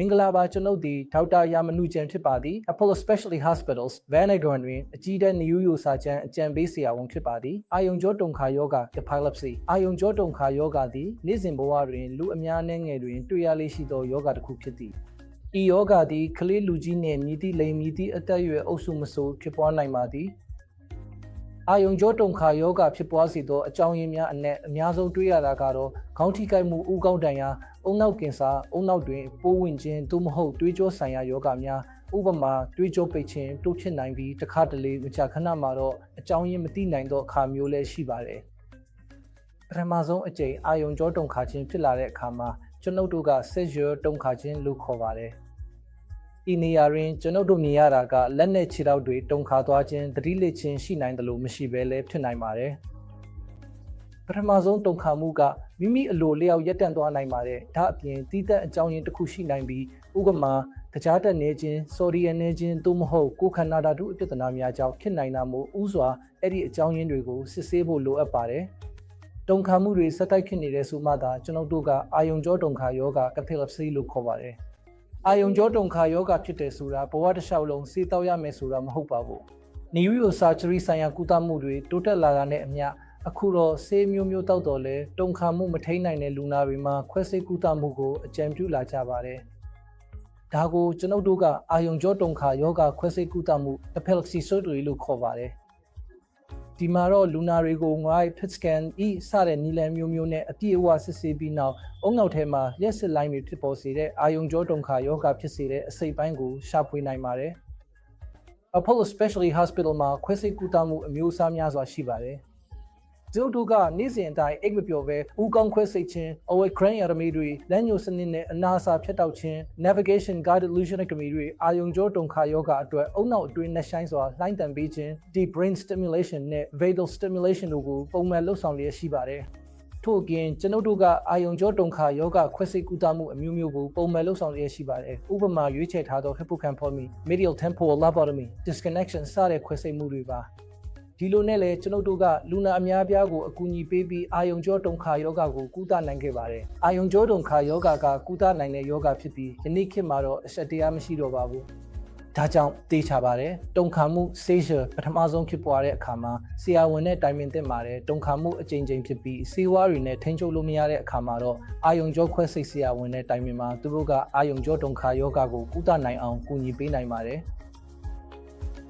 မင်္ဂလာပါကျွန်ုပ်ဒီဒေါက်တာယာမနုကျန်ဖြစ်ပါသည် Apollo Specialty Hospitals Vanagon တွင်အကြီးတန်းနယူးယိုစာချမ်းအကြံပေးဆရာဝန်ဖြစ်ပါသည်အာယုံကြောတုန်ခါယောဂ epilepsy အာယုံကြောတုန်ခါယောဂသည်နေ့စဉ်ဘဝတွင်လူအများနှဲငယ်တွင်တွေ့ရလေးရှိသောယောဂတစ်ခုဖြစ်သည်ဤယောဂသည်ကလေးလူကြီးနှင့်မြည်သည့်လိမ်မြည်သည့်အသက်အရွယ်အုပ်စုမဆိုဖြစ်ပွားနိုင်ပါသည် အာယုံကြောတုန်ခါယောဂဖြစ်ပွားစေသောအကြောင်းရင်းများအနက်အများဆုံးတွေ့ရတာကတော့ခေါင်းထိကိုက်မှုဥကောက်တန်ရာအုံနောက်ကင်ဆာအုံနောက်တွင်ပိုးဝင်ခြင်းသို့မဟုတ်တွေးကြောဆိုင်ရာယောဂများဥပမာတွေးကြောပိတ်ခြင်းတိုးဖြစ်နိုင်ပြီးတစ်ခါတလေမကြာခဏမှာတော့အကြောင်းရင်းမသိနိုင်သောအခါမျိုးလည်းရှိပါတယ်ပထမဆုံးအကြိမ်အာယုံကြောတုန်ခါခြင်းဖြစ်လာတဲ့အခါမှာကျွန်ုပ်တို့ကဆက်ရွတုန်ခါခြင်းလို့ခေါ်ပါတယ် ဤနေရာတွင်ကျွန်ုပ်တို့မြင်ရတာကလက်နဲ့ခြေထောက်တွေတုန်ခါသွားခြင်းသတိလစ်ခြင်းရှိနိုင်တယ်လို့မရှိဘဲလည်းဖြစ်နိုင်ပါတယ်။ပထမဆုံးတုန်ခါမှုကမိမိအလိုလျောက်ရက်တန့်သွားနိုင်ပါတယ်။ဒါအပြင်တီးသက်အကြောင်းရင်းတစ်ခုရှိနိုင်ပြီးဥပမာကြားတက်နေခြင်းဆော်ဒီယနေခြင်းသို့မဟုတ်ကိုယ်ခန္ဓာဓာတုအပြစ်ဒဏ်များကြောင့်ဖြစ်နိုင်တာမို့ဥစွာအဲ့ဒီအကြောင်းရင်းတွေကိုစစ်ဆေးဖို့လိုအပ်ပါတယ်။တုန်ခါမှုတွေဆက်တိုက်ဖြစ်နေတဲ့ဆိုမှသာကျွန်ုပ်တို့ကအာယုံကြောတုန်ခါယောဂ epilepsy လို့ခေါ်ပါတယ်။ အာယုံကြောတုန်ခါယောဂဖြစ်တယ်ဆိုတာဘဝတစ်လျှောက်လုံးစေးတောက်ရမယ်ဆိုတာမဟုတ်ပါဘူး။နီယူရိုဆာဂျရီဆိုင်ရာကုသမှုတွေတိုးတက်လာတာနဲ့အမျှအခုတော့ဆေးမျိုးမျိုးတောက်တော်လဲတုန်ခါမှုမထိန်နိုင်တဲ့လူနာတွေမှာခွဲစိတ်ကုသမှုကိုအကြံပြုလာကြပါတယ်။ဒါကိုကျွန်ုပ်တို့ကအာယုံကြောတုန်ခါယောဂခွဲစိတ်ကုသမှု epilepsy surgery လို့ခေါ်ပါတယ်။ ဒီမှာတော့လူနာတွေကိုငွား PET scan ဤစတဲ့နီလန်မျိုးမျိုးနဲ့အပြည့်အဝစစ်ဆေးပြီးနောက်အုံနောက်ထဲမှာရက်စစ်လိုင်းတွေဖြစ်ပေါ်စေတဲ့အာယုံကြောတုန်ခါယောဂဖြစ်စေတဲ့အစိတ်ပိုင်းကိုရှာဖွေနိုင်ပါတယ်။ Apollo Specialty Hospital မှာခွဲစိတ်ကုသမှုအမျိုးအစားများစွာရှိပါတယ်။ ကျုပ်တို့ကနေ့စဉ်အတိုင်းအိတ်မပျော်ပဲဦးကောင်းခွဲစိတ်ခြင်းအဝဲ crane anatomy တွေလက်ညှိုးစနစ်နဲ့အနာစာဖြတ်တောက်ခြင်း navigation guided illusionectomy တွေအာယုံကြောတုန်ခါယောဂအတွက်အုံနောက်အတွင်းနှဆိုင်စွာလှိုင်းတန်ပေးခြင်း deep brain stimulation နဲ့ vagal stimulation တို့ကိုပုံမှန်လှုပ်ဆောင်လျက်ရှိပါတယ်။ထို့အပြင်ကျွန်ုပ်တို့ကအာယုံကြောတုန်ခါယောဂခွဲစိတ်ကုသမှုအမျိုးမျိုးကိုပုံမှန်လှုပ်ဆောင်လျက်ရှိပါတယ်။ဥပမာရွေးချယ်ထားသော hippocampalomy, medial temporal lobotomy, disconnection စတဲ့ခွဲစိတ်မှုတွေပါ။ ဒီလိုနဲ့လည်းကျွန်ုပ်တို့ကလူနာအများပြားကိုအကူအညီပေးပြီးအာယုံကြောတုန်ခါယောဂကိုကုသနိုင်ခဲ့ပါတယ်။အာယုံကြောတုန်ခါယောဂကကုသနိုင်တဲ့ယောဂဖြစ်ပြီးယနေ့ခေတ်မှာတော့အဆက်တရားမရှိတော့ပါဘူး။ဒါကြောင့်သိချပါတယ်တုန်ခါမှု seizure ပထမဆုံးဖြစ်ပွားတဲ့အခါမှာဆရာဝန်နဲ့တိုင်ပင်သင့်ပါတယ်တုန်ခါမှုအကြိမ်ကြိမ်ဖြစ်ပြီးစေဝါးတွေနဲ့ထိန်းချုပ်လို့မရတဲ့အခါမှာတော့အာယုံကြောခွဲစိတ်ဆရာဝန်နဲ့တိုင်ပင်မှာသူတို့ကအာယုံကြောတုန်ခါယောဂကိုကုသနိုင်အောင်ကူညီပေးနိုင်ပါတယ်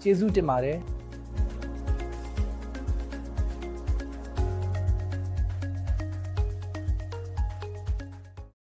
ကျေးဇူးတင်ပါတယ်